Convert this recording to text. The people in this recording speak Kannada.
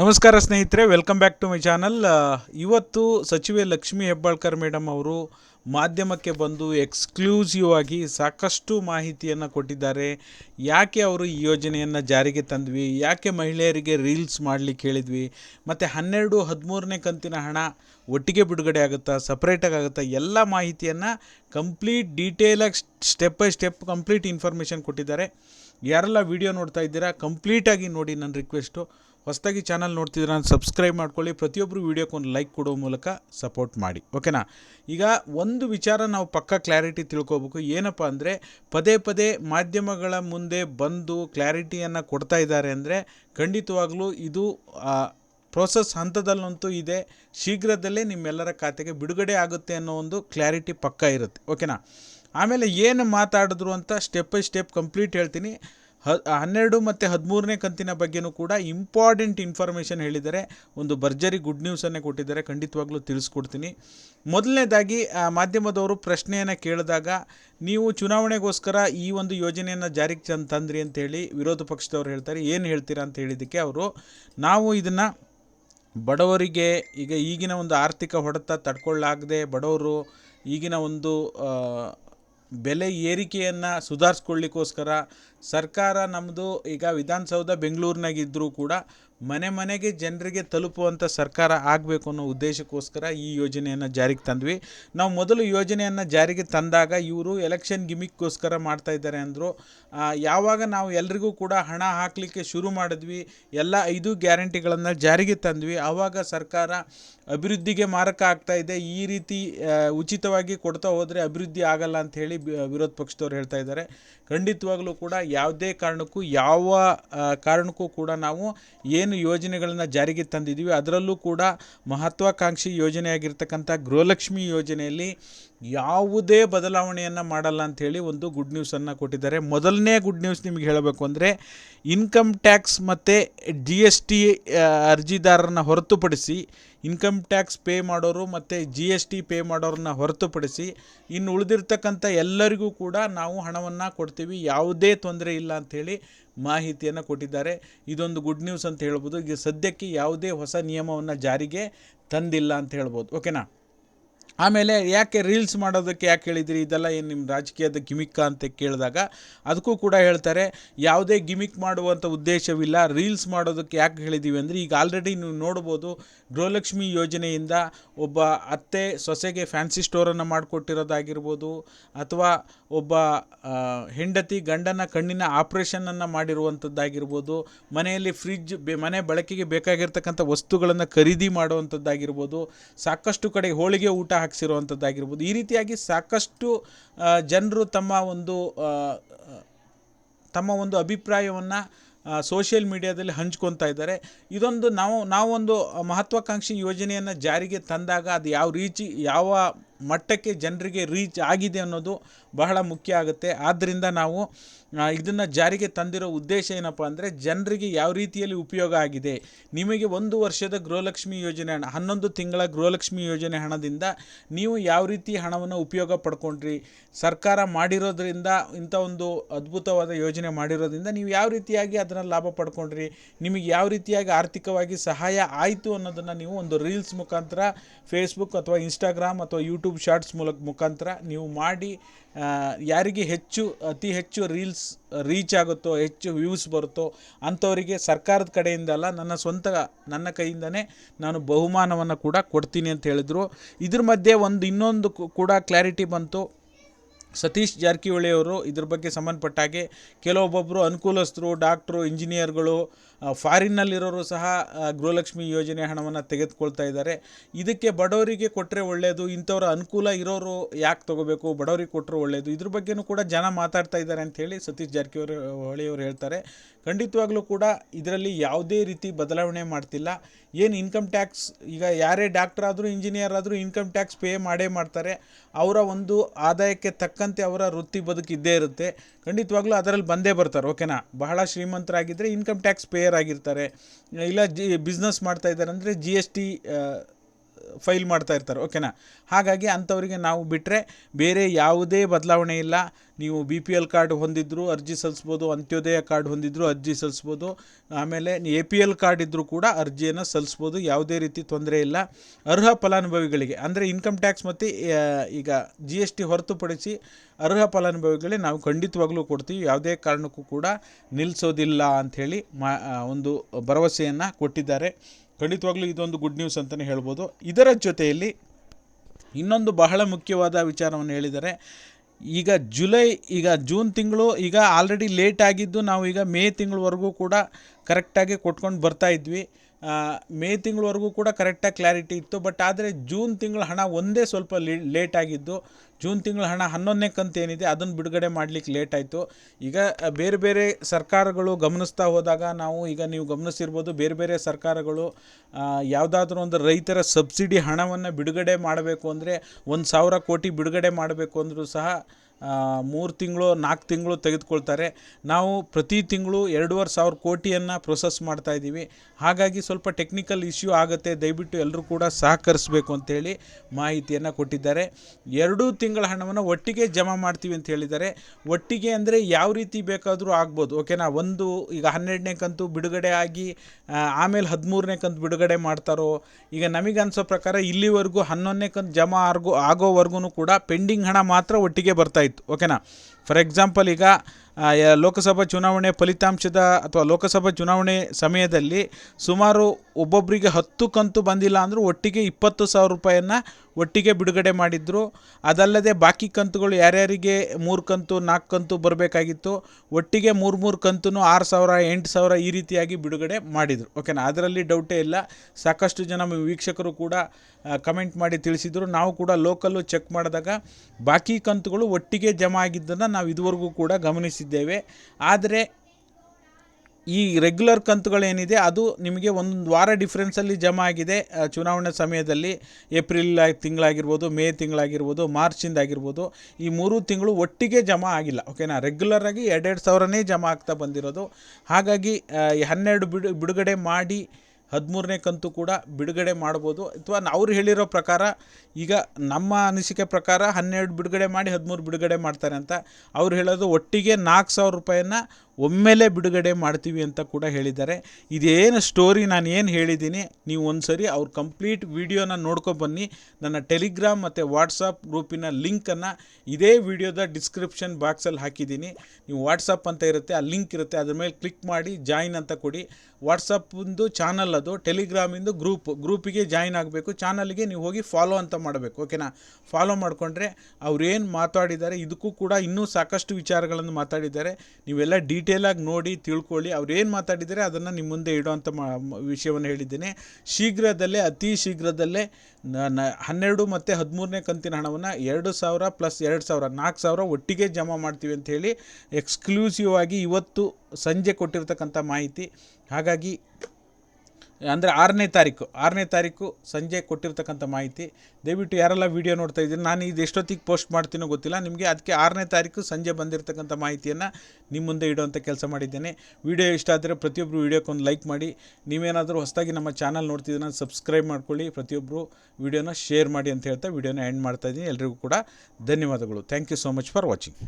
ನಮಸ್ಕಾರ ಸ್ನೇಹಿತರೆ welcome back to my channel ಇವತ್ತು ಸಚಿವೆ ಲಕ್ಷ್ಮಿ ಹೆಬ್ಬಾಳ್ಕರ್ ಮೇಡಮ್ ಅವರು ಮಾಧ್ಯಮಕ್ಕೆ ಬಂದು ಎಕ್ಸ್ಕ್ಲೂಸಿವ್ ಆಗಿ ಸಾಕಷ್ಟು ಮಾಹಿತಿಯನ್ನು ಕೊಟ್ಟಿದ್ದಾರೆ. ಯಾಕೆ ಅವರು ಈ ಯೋಜನೆಯನ್ನು ಜಾರಿಗೆ ತಂದ್ವಿ? ಯಾಕೆ ಮಹಿಳೆಯರಿಗೆ ರೀಲ್ಸ್ ಮಾಡಲಿಕ್ಕೆ ಹೇಳಿದ್ವಿ? ಮತ್ತು ಹನ್ನೆರಡು, ಹದಿಮೂರನೇ ಕಂತಿನ ಹಣ ಒಟ್ಟಿಗೆ ಬಿಡುಗಡೆ ಆಗುತ್ತಾ ಸಪ್ರೇಟಾಗಿ ಆಗುತ್ತಾ, ಎಲ್ಲ ಮಾಹಿತಿಯನ್ನು complete ಡೀಟೇಲಾಗಿ step by step complete information ಕೊಟ್ಟಿದ್ದಾರೆ. ಯಾರೆಲ್ಲ ವಿಡಿಯೋ ನೋಡ್ತಾ ಇದ್ದೀರಾ ಕಂಪ್ಲೀಟಾಗಿ ನೋಡಿ ನನ್ನ ರಿಕ್ವೆಸ್ಟು ಹೊಸದಾಗಿ ಚಾನಲ್ ನೋಡ್ತಿದ್ದೀರಾ ಸಬ್ಸ್ಕ್ರೈಬ್ ಮಾಡ್ಕೊಳ್ಳಿ. ಪ್ರತಿಯೊಬ್ಬರು ವೀಡಿಯೋಕ್ಕೆ ಒಂದು ಲೈಕ್ ಕೊಡೋ ಮೂಲಕ ಸಪೋರ್ಟ್ ಮಾಡಿ. ಓಕೆನಾ? ಈಗ ಒಂದು ವಿಚಾರ ನಾವು ಪಕ್ಕ ಕ್ಲಾರಿಟಿ ತಿಳ್ಕೊಬೇಕು. ಏನಪ್ಪ ಅಂದರೆ ಪದೇ ಪದೇ ಮಾಧ್ಯಮಗಳ ಮುಂದೆ ಬಂದು ಕ್ಲಾರಿಟಿಯನ್ನು ಕೊಡ್ತಾ ಇದ್ದಾರೆ ಅಂದರೆ ಖಂಡಿತವಾಗ್ಲೂ ಇದು ಪ್ರೋಸೆಸ್ ಹಂತದಲ್ಲಂತೂ ಇದೆ. ಶೀಘ್ರದಲ್ಲೇ ನಿಮ್ಮೆಲ್ಲರ ಖಾತೆಗೆ ಬಿಡುಗಡೆ ಆಗುತ್ತೆ ಅನ್ನೋ ಒಂದು ಕ್ಲಾರಿಟಿ ಪಕ್ಕ ಇರುತ್ತೆ. ಓಕೆನಾ? ಆಮೇಲೆ ಏನು ಮಾತಾಡಿದ್ರು ಅಂತ ಸ್ಟೆಪ್ ಬೈ ಸ್ಟೆಪ್ ಕಂಪ್ಲೀಟ್ ಹೇಳ್ತೀನಿ. ಹನ್ನೆರಡು ಮತ್ತು ಹದಿಮೂರನೇ ಕಂತಿನ ಬಗ್ಗೆನೂ ಕೂಡ ಇಂಪಾರ್ಟೆಂಟ್ ಇನ್ಫಾರ್ಮೇಷನ್ ಹೇಳಿದರೆ ಒಂದು ಭರ್ಜರಿ ಗುಡ್ ನ್ಯೂಸನ್ನೇ ಕೊಟ್ಟಿದ್ದಾರೆ. ಖಂಡಿತವಾಗ್ಲೂ ತಿಳಿಸ್ಕೊಡ್ತೀನಿ. ಮೊದಲನೇದಾಗಿ ಮಾಧ್ಯಮದವರು ಪ್ರಶ್ನೆಯನ್ನು ಕೇಳಿದಾಗ, ನೀವು ಚುನಾವಣೆಗೋಸ್ಕರ ಈ ಒಂದು ಯೋಜನೆಯನ್ನು ಜಾರಿಗೆ ತಂದು ತಂದ್ರಿ ಅಂತೇಳಿ ವಿರೋಧ ಪಕ್ಷದವ್ರು ಹೇಳ್ತಾರೆ. ಏನು ಹೇಳ್ತೀರಾ ಅಂತ ಹೇಳಿದ್ದಕ್ಕೆ ಅವರು, ನಾವು ಇದನ್ನು ಬಡವರಿಗೆ, ಈಗ ಈಗಿನ ಒಂದು ಆರ್ಥಿಕ ಹೊಡೆತ ತಡ್ಕೊಳ್ಳಾಗದೆ ಬಡವರು ಈಗಿನ ಒಂದು ಬೆಲೆ ಏರಿಕೆಯನ್ನು ಸುಧಾರಿಸ್ಕೊಳ್ಳಿಕ್ಕೋಸ್ಕರ ಸರ್ಕಾರ ನಮ್ಮದು ಈಗ ವಿಧಾನಸೌಧ ಬೆಂಗಳೂರಿನಾಗಿದ್ದರೂ ಕೂಡ ಮನೆ ಮನೆಗೆ ಜನರಿಗೆ ತಲುಪುವಂಥ ಸರ್ಕಾರ ಆಗಬೇಕು ಅನ್ನೋ ಉದ್ದೇಶಕ್ಕೋಸ್ಕರ ಈ ಯೋಜನೆಯನ್ನು ಜಾರಿಗೆ ತಂದ್ವಿ. ನಾವು ಮೊದಲು ಯೋಜನೆಯನ್ನು ಜಾರಿಗೆ ತಂದಾಗ ಇವರು ಎಲೆಕ್ಷನ್ ಗಿಮಿಕ್ಕೋಸ್ಕರ ಮಾಡ್ತಾ ಇದ್ದಾರೆ ಅಂದರು. ಯಾವಾಗ ನಾವು ಎಲ್ರಿಗೂ ಕೂಡ ಹಣ ಹಾಕಲಿಕ್ಕೆ ಶುರು ಮಾಡಿದ್ವಿ, ಎಲ್ಲ ಐದು ಗ್ಯಾರಂಟಿಗಳನ್ನು ಜಾರಿಗೆ ತಂದ್ವಿ. ಆವಾಗ ಸರ್ಕಾರ ಅಭಿವೃದ್ಧಿಗೆ ಮಾರಕ ಆಗ್ತಾ ಇದೆ. ಈ ರೀತಿ ಉಚಿತವಾಗಿ ಕೊಡ್ತಾ ಹೋದರೆ ಅಭಿವೃದ್ಧಿ ಆಗಲ್ಲ ಅಂತ ಹೇಳಿ ವಿರೋಧ ಪಕ್ಷದವ್ರು ಹೇಳ್ತಾ ಇದ್ದಾರೆ. ಖಂಡಿತವಾಗಲೂ ಕೂಡ ಯಾವುದೇ ಕಾರಣಕ್ಕೂ, ಯಾವ ಕಾರಣಕ್ಕೂ ಕೂಡ ನಾವು ಏನು ಯೋಜನೆಗಳನ್ನು ಜಾರಿಗೆ ತಂದಿದ್ದೀವಿ ಅದರಲ್ಲೂ ಕೂಡ ಮಹತ್ವಾಕಾಂಕ್ಷಿ ಯೋಜನೆಯಾಗಿರ್ತಕ್ಕಂಥ ಗೃಹಲಕ್ಷ್ಮಿ ಯೋಜನೆಯಲ್ಲಿ ಯಾವುದೇ ಬದಲಾವಣೆಯನ್ನು ಮಾಡಲ್ಲ ಅಂಥೇಳಿ ಒಂದು ಗುಡ್ ನ್ಯೂಸನ್ನು ಕೊಟ್ಟಿದ್ದಾರೆ. ಮೊದಲನೇ ಗುಡ್ ನ್ಯೂಸ್ ನಿಮಗೆ ಹೇಳಬೇಕು ಅಂದರೆ ಇನ್ಕಮ್ ಟ್ಯಾಕ್ಸ್ ಮತ್ತು ಜಿ ಎಸ್ ಟಿ ಅರ್ಜಿದಾರರನ್ನು ಹೊರತುಪಡಿಸಿ ಇನ್ಕಮ್ ಟ್ಯಾಕ್ಸ್ ಪೇ ಮಾಡೋರು ಮತ್ತು ಜಿ ಎಸ್ ಟಿ ಪೇ ಮಾಡೋರನ್ನ ಹೊರತುಪಡಿಸಿ ಇನ್ನು ಉಳಿದಿರ್ತಕ್ಕಂಥ ಎಲ್ಲರಿಗೂ ಕೂಡ ನಾವು ಹಣವನ್ನು ಕೊಡ್ತೀವಿ. ಯಾವುದೇ ತೊಂದರೆ ಇಲ್ಲ ಅಂಥೇಳಿ ಮಾಹಿತಿಯನ್ನು ಕೊಟ್ಟಿದ್ದಾರೆ. ಇದೊಂದು ಗುಡ್ ನ್ಯೂಸ್ ಅಂತ ಹೇಳ್ಬೋದು. ಈಗ ಸದ್ಯಕ್ಕೆ ಯಾವುದೇ ಹೊಸ ನಿಯಮವನ್ನು ಜಾರಿಗೆ ತಂದಿಲ್ಲ ಅಂತ ಹೇಳ್ಬೋದು. ಓಕೆನಾ ಆಮೇಲೆ ಯಾಕೆ ರೀಲ್ಸ್ ಮಾಡೋದಕ್ಕೆ ಯಾಕೆ ಹೇಳಿದಿರಿ? ಇದೆಲ್ಲ ಏನು ನಿಮ್ಮ ರಾಜಕೀಯದ ಗಿಮಿಕ್ಕ ಅಂತ ಕೇಳಿದಾಗ ಅದಕ್ಕೂ ಕೂಡ ಹೇಳ್ತಾರೆ, ಯಾವುದೇ ಗಿಮಿಕ್ ಮಾಡುವಂಥ ಉದ್ದೇಶವಿಲ್ಲ. ರೀಲ್ಸ್ ಮಾಡೋದಕ್ಕೆ ಯಾಕೆ ಹೇಳಿದ್ದೀವಿ ಅಂದರೆ ಈಗ ಆಲ್ರೆಡಿ ನೀವು ನೋಡ್ಬೋದು, ಗೃಹಲಕ್ಷ್ಮಿ ಯೋಜನೆಯಿಂದ ಒಬ್ಬ ಅತ್ತೆ ಸೊಸೆಗೆ ಫ್ಯಾನ್ಸಿ ಸ್ಟೋರನ್ನು ಮಾಡಿಕೊಟ್ಟಿರೋದಾಗಿರ್ಬೋದು, ಅಥವಾ ಒಬ್ಬ ಹೆಂಡತಿ ಗಂಡನ ಕಣ್ಣಿನ ಆಪ್ರೇಷನನ್ನು ಮಾಡಿರುವಂಥದ್ದಾಗಿರ್ಬೋದು ಮನೆಯಲ್ಲಿ ಫ್ರಿಜ್ ಬೆ, ಮನೆ ಬಳಕೆಗೆ ಬೇಕಾಗಿರ್ತಕ್ಕಂಥ ವಸ್ತುಗಳನ್ನು ಖರೀದಿ ಮಾಡುವಂಥದ್ದಾಗಿರ್ಬೋದು ಸಾಕಷ್ಟು ಕಡೆ ಹೋಳಿಗೆ ಊಟ ಹಾಕ್ಸಿರುವಂಥದ್ದಾಗಿರ್ಬೋದು ಈ ರೀತಿಯಾಗಿ ಸಾಕಷ್ಟು ಜನರು ತಮ್ಮ ಒಂದು ತಮ್ಮ ಒಂದು ಅಭಿಪ್ರಾಯವನ್ನು ಸೋಷಿಯಲ್ ಮೀಡಿಯಾದಲ್ಲಿ ಹಂಚ್ಕೊತಾ ಇದ್ದಾರೆ. ಇದೊಂದು ನಾವು, ನಾವೊಂದು ಮಹತ್ವಾಕಾಂಕ್ಷಿ ಯೋಜನೆಯನ್ನು ಜಾರಿಗೆ ತಂದಾಗ ಅದು ಯಾವ ರೀಚಿ ಯಾವ ಮಟ್ಟಕ್ಕೆ ಜನರಿಗೆ ರೀಚ್ ಆಗಿದೆ ಅನ್ನೋದು ಬಹಳ ಮುಖ್ಯ ಆಗುತ್ತೆ. ಆದ್ದರಿಂದ ನಾವು ಇದನ್ನು ಜಾರಿಗೆ ತಂದಿರೋ ಉದ್ದೇಶ ಏನಪ್ಪ ಅಂದರೆ ಜನರಿಗೆ ಯಾವ ರೀತಿಯಲ್ಲಿ ಉಪಯೋಗ ಆಗಿದೆ. ನಿಮಗೆ ಒಂದು ವರ್ಷದ ಗೃಹಲಕ್ಷ್ಮಿ ಯೋಜನೆ ಹಣ, ಹನ್ನೊಂದು ತಿಂಗಳ ಗೃಹಲಕ್ಷ್ಮಿ ಯೋಜನೆ ಹಣದಿಂದ ನೀವು ಯಾವ ರೀತಿ ಹಣವನ್ನು ಉಪಯೋಗ ಪಡ್ಕೊಂಡ್ರಿ? ಸರ್ಕಾರ ಮಾಡಿರೋದ್ರಿಂದ, ಇಂಥ ಒಂದು ಅದ್ಭುತವಾದ ಯೋಜನೆ ಮಾಡಿರೋದ್ರಿಂದ ನೀವು ಯಾವ ರೀತಿಯಾಗಿ ಅದನ್ನು ಲಾಭ ಪಡ್ಕೊಂಡ್ರಿ? ನಿಮಗೆ ಯಾವ ರೀತಿಯಾಗಿ ಆರ್ಥಿಕವಾಗಿ ಸಹಾಯ ಆಯಿತು ಅನ್ನೋದನ್ನು ನೀವು ಒಂದು ರೀಲ್ಸ್ ಮುಖಾಂತರ ಫೇಸ್ಬುಕ್ ಅಥವಾ ಇನ್ಸ್ಟಾಗ್ರಾಮ್ ಅಥವಾ ಯೂಟ್ಯೂಬ್ ಶಾರ್ಟ್ಸ್ ಮೂಲಕ ಮುಖಾಂತರ ನೀವು ಮಾಡಿ ಯಾರಿಗೆ ಹೆಚ್ಚು, ಅತಿ ಹೆಚ್ಚು ರೀಲ್ಸ್ ರೀಚ್ ಆಗುತ್ತೋ, ಹೆಚ್ಚು ವ್ಯೂಸ್ ಬರುತ್ತೋ ಅಂಥವರಿಗೆ ಸರ್ಕಾರದ ಕಡೆಯಿಂದ ಅಲ್ಲ, ನನ್ನ ಸ್ವಂತ, ನನ್ನ ಕೈಯಿಂದನೇ ನಾನು ಬಹುಮಾನವನ್ನು ಕೂಡ ಕೊಡ್ತೀನಿ ಅಂತ ಹೇಳಿದರು. ಇದ್ರ ಮಧ್ಯೆ ಒಂದು ಇನ್ನೊಂದು ಕೂಡ ಕ್ಲಾರಿಟಿ ಬಂತು. ಸತೀಶ್ ಜಾರಕಿಹೊಳಿ ಅವರು ಇದ್ರ ಬಗ್ಗೆ ಸಂಬಂಧಪಟ್ಟಾಗೆ ಕೆಲವೊಬ್ಬೊಬ್ಬರು ಅನುಕೂಲಸ್ಥರು, ಡಾಕ್ಟ್ರು, ಇಂಜಿನಿಯರ್ಗಳು ಫಾರಿನ್ನಲ್ಲಿರೋರು ಸಹ ಗೃಹಲಕ್ಷ್ಮಿ ಯೋಜನೆ ಹಣವನ್ನು ತೆಗೆದುಕೊಳ್ತಾ ಇದ್ದಾರೆ. ಇದಕ್ಕೆ ಬಡವರಿಗೆ ಕೊಟ್ಟರೆ ಒಳ್ಳೆಯದು ಇಂಥವ್ರ ಅನುಕೂಲ ಇರೋರು ಯಾಕೆ ತಗೋಬೇಕು? ಬಡವರಿಗೆ ಕೊಟ್ಟರೆ ಒಳ್ಳೆಯದು ಇದ್ರ ಬಗ್ಗೆನೂ ಕೂಡ ಜನ ಮಾತಾಡ್ತಾ ಇದ್ದಾರೆ ಅಂಥೇಳಿ ಸತೀಶ್ ಜಾರಕಿಹೊಳಿ ಹೊಳಿಯವರು ಹೇಳ್ತಾರೆ. ಖಂಡಿತವಾಗ್ಲೂ ಕೂಡ ಇದರಲ್ಲಿ ಯಾವುದೇ ರೀತಿ ಬದಲಾವಣೆ ಮಾಡ್ತಿಲ್ಲ. ಏನು ಇನ್ಕಮ್ ಟ್ಯಾಕ್ಸ್ ಈಗ ಯಾರೇ ಡಾಕ್ಟರ್ ಆದರೂ ಇಂಜಿನಿಯರ್ ಆದರೂ ಇನ್ಕಮ್ ಟ್ಯಾಕ್ಸ್ ಪೇ ಮಾಡೇ ಮಾಡ್ತಾರೆ. ಅವರ ಒಂದು ಆದಾಯಕ್ಕೆ ತಕ್ಕಂತೆ ಅವರ ವೃತ್ತಿ ಬದುಕಿದ್ದೇ ಇರುತ್ತೆ. ಖಂಡಿತವಾಗ್ಲೂ ಅದರಲ್ಲಿ ಬಂದೇ ಬರ್ತಾರೆ, ಓಕೆನಾ? ಬಹಳ ಶ್ರೀಮಂತರಾಗಿದ್ದರೆ ಇನ್ಕಮ್ ಟ್ಯಾಕ್ಸ್ ಆಗಿರ್ತಾರೆ. ಇಲ್ಲ, ಜಿ ಬಿಸ್ನೆಸ್ ಮಾಡ್ತಾ ಇದ್ದಾರೆ ಅಂದರೆ ಜಿ ಎಸ್ ಟಿ ಫೈಲ್ ಮಾಡ್ತಾ ಇರ್ತಾರೆ. ಓಕೆನಾ ಹಾಗಾಗಿ ಅಂಥವರಿಗೆ ನಾವು ಬಿಟ್ಟರೆ ಬೇರೆ ಯಾವುದೇ ಬದಲಾವಣೆ ಇಲ್ಲ. ನೀವು ಬಿ ಪಿ ಎಲ್ ಕಾರ್ಡ್ ಹೊಂದಿದ್ರು ಅರ್ಜಿ ಸಲ್ಲಿಸ್ಬೋದು, ಅಂತ್ಯೋದಯ ಕಾರ್ಡ್ ಹೊಂದಿದ್ರು ಅರ್ಜಿ ಸಲ್ಲಿಸ್ಬೋದು, ಆಮೇಲೆ ಎ ಪಿ ಎಲ್ ಕಾರ್ಡ್ ಇದ್ದರೂ ಕೂಡ ಅರ್ಜಿಯನ್ನು ಸಲ್ಲಿಸ್ಬೋದು, ಯಾವುದೇ ರೀತಿ ತೊಂದರೆ ಇಲ್ಲ. ಅರ್ಹ ಫಲಾನುಭವಿಗಳಿಗೆ, ಅಂದರೆ ಇನ್ಕಮ್ ಟ್ಯಾಕ್ಸ್ ಮತ್ತು ಈಗ ಜಿ ಎಸ್ ಟಿ ಹೊರತುಪಡಿಸಿ ಅರ್ಹ ಫಲಾನುಭವಿಗಳಿಗೆ ನಾವು ಖಂಡಿತವಾಗ್ಲೂ ಕೊಡ್ತೀವಿ. ಯಾವುದೇ ಕಾರಣಕ್ಕೂ ಕೂಡ ನಿಲ್ಲಿಸೋದಿಲ್ಲ ಅಂಥೇಳಿ ಮಾ ಒಂದು ಭರವಸೆಯನ್ನು ಕೊಟ್ಟಿದ್ದಾರೆ. ಖಂಡಿತವಾಗ್ಲೂ ಇದೊಂದು ಗುಡ್ ನ್ಯೂಸ್ ಅಂತಲೇ ಹೇಳ್ಬೋದು. ಇದರ ಜೊತೆಯಲ್ಲಿ ಇನ್ನೊಂದು ಬಹಳ ಮುಖ್ಯವಾದ ವಿಚಾರವನ್ನು ಹೇಳಿದ್ದಾರೆ ಈಗ ಜುಲೈ ಈಗ ಜೂನ್ ತಿಂಗಳು ಈಗ ಆಲ್ರೆಡಿ ಲೇಟ್ ಆಗಿದ್ದು ನಾವು ಈಗ ಮೇ ತಿಂಗಳವರೆಗೂ ಕೂಡ ಕರೆಕ್ಟಾಗಿ ಕೊಟ್ಕೊಂಡು ಬರ್ತಾ ಇದ್ವಿ. ಆ, ಮೇ ತಿಂಗಳವರೆಗೂ ಕೂಡ ಕರೆಕ್ಟಾಗಿ ಕ್ಲಾರಿಟಿ ಇತ್ತು. ಬಟ್ ಆದರೆ ಜೂನ್ ತಿಂಗಳ ಹಣ ಒಂದೇ ಸ್ವಲ್ಪ ಲೇಟ್ ಆಗಿದ್ದು. ಜೂನ್ ತಿಂಗಳ ಹಣ ಹನ್ನೊಂದನೇ ಕಂತು ಏನಿದೆ ಅದನ್ನು ಬಿಡುಗಡೆ ಮಾಡಲಿಕ್ಕೆ ಲೇಟ್ ಆಯಿತು. ಈಗ ಬೇರೆ ಬೇರೆ ಸರ್ಕಾರಗಳು ಗಮನಿಸ್ತಾ ಹೋದಾಗ ನಾವು ಈಗ ನೀವು ಗಮನಿಸಿರ್ಬೋದು ಬೇರೆ ಬೇರೆ ಸರ್ಕಾರಗಳು ಯಾವುದಾದ್ರೂ ಒಂದು ರೈತರ ಸಬ್ಸಿಡಿ ಹಣವನ್ನು ಬಿಡುಗಡೆ ಮಾಡಬೇಕು ಅಂದರೆ ಒಂದು ಸಾವಿರ ಕೋಟಿ ಬಿಡುಗಡೆ ಮಾಡಬೇಕು ಅಂದರೂ ಸಹ ಮೂರು ತಿಂಗಳು, ನಾಲ್ಕು ತಿಂಗಳು ತೆಗೆದುಕೊಳ್ತಾರೆ. ನಾವು ಪ್ರತಿ ತಿಂಗಳು ಎರಡೂವರೆ ಸಾವಿರ ಕೋಟಿಯನ್ನು ಪ್ರೊಸೆಸ್ ಮಾಡ್ತಾ ಇದ್ದೀವಿ. ಹಾಗಾಗಿ ಸ್ವಲ್ಪ ಟೆಕ್ನಿಕಲ್ ಇಶ್ಯೂ ಆಗುತ್ತೆ. ದಯವಿಟ್ಟು ಎಲ್ಲರೂ ಕೂಡ ಸಹಕರಿಸಬೇಕು ಅಂತೇಳಿ ಮಾಹಿತಿಯನ್ನು ಕೊಟ್ಟಿದ್ದಾರೆ. ಎರಡೂ ತಿಂಗಳ ಹಣವನ್ನು ಒಟ್ಟಿಗೆ ಜಮಾ ಮಾಡ್ತೀವಿ ಅಂತ ಹೇಳಿದ್ದಾರೆ. ಒಟ್ಟಿಗೆ ಅಂದರೆ ಯಾವ ರೀತಿ ಬೇಕಾದರೂ ಆಗ್ಬೋದು. ಓಕೆನಾ ಒಂದು ಈಗ ಹನ್ನೆರಡನೇ ಕಂತು ಬಿಡುಗಡೆ ಆಗಿ ಆಮೇಲೆ ಹದಿಮೂರನೇ ಕಂತು ಬಿಡುಗಡೆ ಮಾಡ್ತಾರೋ, ಈಗ ನಮಗೆ ಅನಿಸೋ ಪ್ರಕಾರ ಇಲ್ಲಿವರೆಗೂ ಹನ್ನೊಂದನೇ ಕಂತು ಜಮಾ ಆರ್ಗೋ ಆಗೋವರೆಗೂ ಕೂಡ ಪೆಂಡಿಂಗ್ ಹಣ ಮಾತ್ರ ಒಟ್ಟಿಗೆ ಬರ್ತಾ ಇತ್ತು ಓಕೆನಾ ಫಾರ್ ಎಕ್ಸಾಂಪಲ್ ಈಗ ಲೋಕಸಭಾ ಚುನಾವಣೆ ಫಲಿತಾಂಶದ ಅಥವಾ ಲೋಕಸಭಾ ಚುನಾವಣೆ ಸಮಯದಲ್ಲಿ ಸುಮಾರು ಒಬ್ಬೊಬ್ಬರಿಗೆ ಹತ್ತು ಕಂತು ಬಂದಿಲ್ಲ ಅಂದರೂ ಒಟ್ಟಿಗೆ ಇಪ್ಪತ್ತು ಸಾವಿರ ರೂಪಾಯಿಯನ್ನು ಒಟ್ಟಿಗೆ ಬಿಡುಗಡೆ ಮಾಡಿದ್ರು. ಅದಲ್ಲದೆ ಬಾಕಿ ಕಂತುಗಳು ಯಾರ್ಯಾರಿಗೆ ಮೂರು ಕಂತು, ನಾಲ್ಕು ಕಂತು ಬರಬೇಕಾಗಿತ್ತು, ಒಟ್ಟಿಗೆ ಮೂರು ಮೂರು ಕಂತು ಆರು ಸಾವಿರ, ಎಂಟು ಸಾವಿರ ಈ ರೀತಿಯಾಗಿ ಬಿಡುಗಡೆ ಮಾಡಿದರು. ಓಕೆನಾ ಅದರಲ್ಲಿ ಡೌಟೇ ಇಲ್ಲ. ಸಾಕಷ್ಟು ಜನ ವೀಕ್ಷಕರು ಕೂಡ ಕಮೆಂಟ್ ಮಾಡಿ ತಿಳಿಸಿದರು. ನಾವು ಕೂಡ ಲೋಕಲ್ಲು ಚೆಕ್ ಮಾಡಿದಾಗ ಬಾಕಿ ಕಂತುಗಳು ಒಟ್ಟಿಗೆ ಜಮಾ ಆಗಿದ್ದನ್ನು ನಾವು ಇದುವರೆಗೂ ಕೂಡ ಗಮನಿಸಿದ್ದೇವೆ. ಆದರೆ ಈ ರೆಗ್ಯುಲರ್ ಕಂತುಗಳೇನಿದೆ, ಅದು ನಿಮಗೆ ಒಂದು ವಾರ ಡಿಫ್ರೆನ್ಸಲ್ಲಿ ಜಮಾ ಆಗಿದೆ. ಚುನಾವಣೆ ಸಮಯದಲ್ಲಿ ಏಪ್ರಿಲ್ ತಿಂಗಳಾಗಿರ್ಬೋದು, ಮೇ ತಿಂಗಳಾಗಿರ್ಬೋದು ಮಾರ್ಚಿಂದ ಆಗಿರ್ಬೋದು, ಈ ಮೂರು ತಿಂಗಳು ಒಟ್ಟಿಗೆ ಜಮಾ ಆಗಿಲ್ಲ. ಓಕೆನಾ ರೆಗ್ಯುಲರಾಗಿ ಎರಡೆರಡು ಸಾವಿರನೇ ಜಮಾ ಆಗ್ತಾ ಬಂದಿರೋದು. ಹಾಗಾಗಿ ಹನ್ನೆರಡು ಬಿಡು, ಬಿಡುಗಡೆ ಮಾಡಿ ಹದಿಮೂರನೇ ಕಂತು ಕೂಡ ಬಿಡುಗಡೆ ಮಾಡ್ಬೋದು. ಅಥವಾ ಅವ್ರು ಹೇಳಿರೋ ಪ್ರಕಾರ ಈಗ ನಮ್ಮ ಅನಿಸಿಕೆ ಪ್ರಕಾರ ಹನ್ನೆರಡು ಬಿಡುಗಡೆ ಮಾಡಿ ಹದಿಮೂರು ಬಿಡುಗಡೆ ಮಾಡ್ತಾರೆ ಅಂತ. ಅವ್ರು ಹೇಳೋದು ಒಟ್ಟಿಗೆ ನಾಲ್ಕು ಸಾವಿರ ರೂಪಾಯಿನ ಒಮ್ಮೆಲೇ ಬಿಡುಗಡೆ ಮಾಡ್ತೀವಿ ಅಂತ ಕೂಡ ಹೇಳಿದ್ದಾರೆ. ಇದೇನು ಸ್ಟೋರಿ ನಾನು ಏನು ಹೇಳಿದ್ದೀನಿ, ನೀವು ಒಂದು ಸರಿ ಅವ್ರ ಕಂಪ್ಲೀಟ್ ವಿಡಿಯೋನ ನೋಡ್ಕೊಬನ್ನಿ ನನ್ನ ಟೆಲಿಗ್ರಾಮ್ ಮತ್ತು ವಾಟ್ಸಪ್ ಗ್ರೂಪಿನ ಲಿಂಕನ್ನು ಇದೇ ವಿಡಿಯೋದ ಡಿಸ್ಕ್ರಿಪ್ಷನ್ ಬಾಕ್ಸಲ್ಲಿ ಹಾಕಿದ್ದೀನಿ. ನೀವು ವಾಟ್ಸಪ್ ಅಂತ ಇರುತ್ತೆ, ಆ ಲಿಂಕ್ ಇರುತ್ತೆ, ಅದ್ರ ಮೇಲೆ ಕ್ಲಿಕ್ ಮಾಡಿ ಜಾಯಿನ್ ಅಂತ ಕೊಡಿ. ವಾಟ್ಸಪ್ಪಿಂದು ಚಾನಲ್ ಅದು ಟೆಲಿಗ್ರಾಮಿಂದು ಗ್ರೂಪ್ ಗ್ರೂಪಿಗೆ ಜಾಯಿನ್ ಆಗಬೇಕು. ಚಾನಲ್ಗೆ ನೀವು ಹೋಗಿ ಫಾಲೋ ಅಂತ ಮಾಡಬೇಕು ಓಕೆನಾ ಫಾಲೋ ಮಾಡಿಕೊಂಡ್ರೆ ಅವ್ರೇನು ಮಾತಾಡಿದ್ದಾರೆ, ಇದಕ್ಕೂ ಕೂಡ ಇನ್ನೂ ಸಾಕಷ್ಟು ವಿಚಾರಗಳನ್ನು ಮಾತಾಡಿದ್ದಾರೆ. ನೀವೆಲ್ಲ ಡೀಟೇಲಾಗಿ ನೋಡಿ ತಿಳ್ಕೊಳ್ಳಿ. ಅವ್ರು ಏನು ಮಾತಾಡಿದರೆ ಅದನ್ನು ನಿಮ್ಮ ಮುಂದೆ ಇಡೋವಂಥ ವಿಷಯವನ್ನು ಹೇಳಿದ್ದೇನೆ. ಶೀಘ್ರದಲ್ಲೇ, ಅತಿ ಶೀಘ್ರದಲ್ಲೇ ಹನ್ನೆರಡು ಮತ್ತು ಹದಿಮೂರನೇ ಕಂತಿನ ಹಣವನ್ನು ಎರಡು ಸಾವಿರ ಪ್ಲಸ್ ಎರಡು ಸಾವಿರ, ನಾಲ್ಕು ಸಾವಿರ ಒಟ್ಟಿಗೆ ಜಮಾ ಮಾಡ್ತೀವಿ ಅಂತ ಹೇಳಿ, ಎಕ್ಸ್ಕ್ಲೂಸಿವ್ ಆಗಿ ಇವತ್ತು ಸಂಜೆ ಕೊಟ್ಟಿರ್ತಕ್ಕಂಥ ಮಾಹಿತಿ. ಹಾಗಾಗಿ ಅಂದರೆ ಆರನೇ ತಾರೀಕು. ಆರನೇ ತಾರೀಕು ಸಂಜೆ ಕೊಟ್ಟಿರ್ತಕ್ಕಂಥ ಮಾಹಿತಿ. ದಯವಿಟ್ಟು ಯಾರೆಲ್ಲ ವೀಡಿಯೋ ನೋಡ್ತಾ ಇದ್ದೀನಿ ನಾನು ಇದು ಎಷ್ಟೊತ್ತಿಗೆ ಪೋಸ್ಟ್ ಮಾಡ್ತೀನೋ ಗೊತ್ತಿಲ್ಲ. ನಿಮಗೆ ಅದಕ್ಕೆ ಆರನೇ ತಾರೀಕು ಸಂಜೆ ಬಂದಿರತಕ್ಕಂಥ ಮಾಹಿತಿಯನ್ನು ನಿಮ್ಮ ಮುಂದೆ ಇಡುವಂಥ ಕೆಲಸ ಮಾಡಿದ್ದೇನೆ. ವಿಡಿಯೋ ಇಷ್ಟ ಆದರೆ ಪ್ರತಿಯೊಬ್ಬರು ವೀಡಿಯೋಕ್ಕೊಂದು ಲೈಕ್ ಮಾಡಿ. ನೀವೇನಾದರೂ ಹೊಸದಾಗಿ ನಮ್ಮ ಚಾನಲ್ ನೋಡ್ತಿದ್ದೀರ ಸಬ್ಸ್ಕ್ರೈಬ್ ಮಾಡ್ಕೊಳ್ಳಿ. ಪ್ರತಿಯೊಬ್ಬರು ವೀಡಿಯೋನ ಶೇರ್ ಮಾಡಿ ಅಂತ ಹೇಳ್ತಾ ವೀಡಿಯೋನ ಎಂಡ್ ಮಾಡ್ತಾ ಇದ್ದೀನಿ. ಎಲ್ರಿಗೂ ಕೂಡ ಧನ್ಯವಾದಗಳು. Thank you so much for watching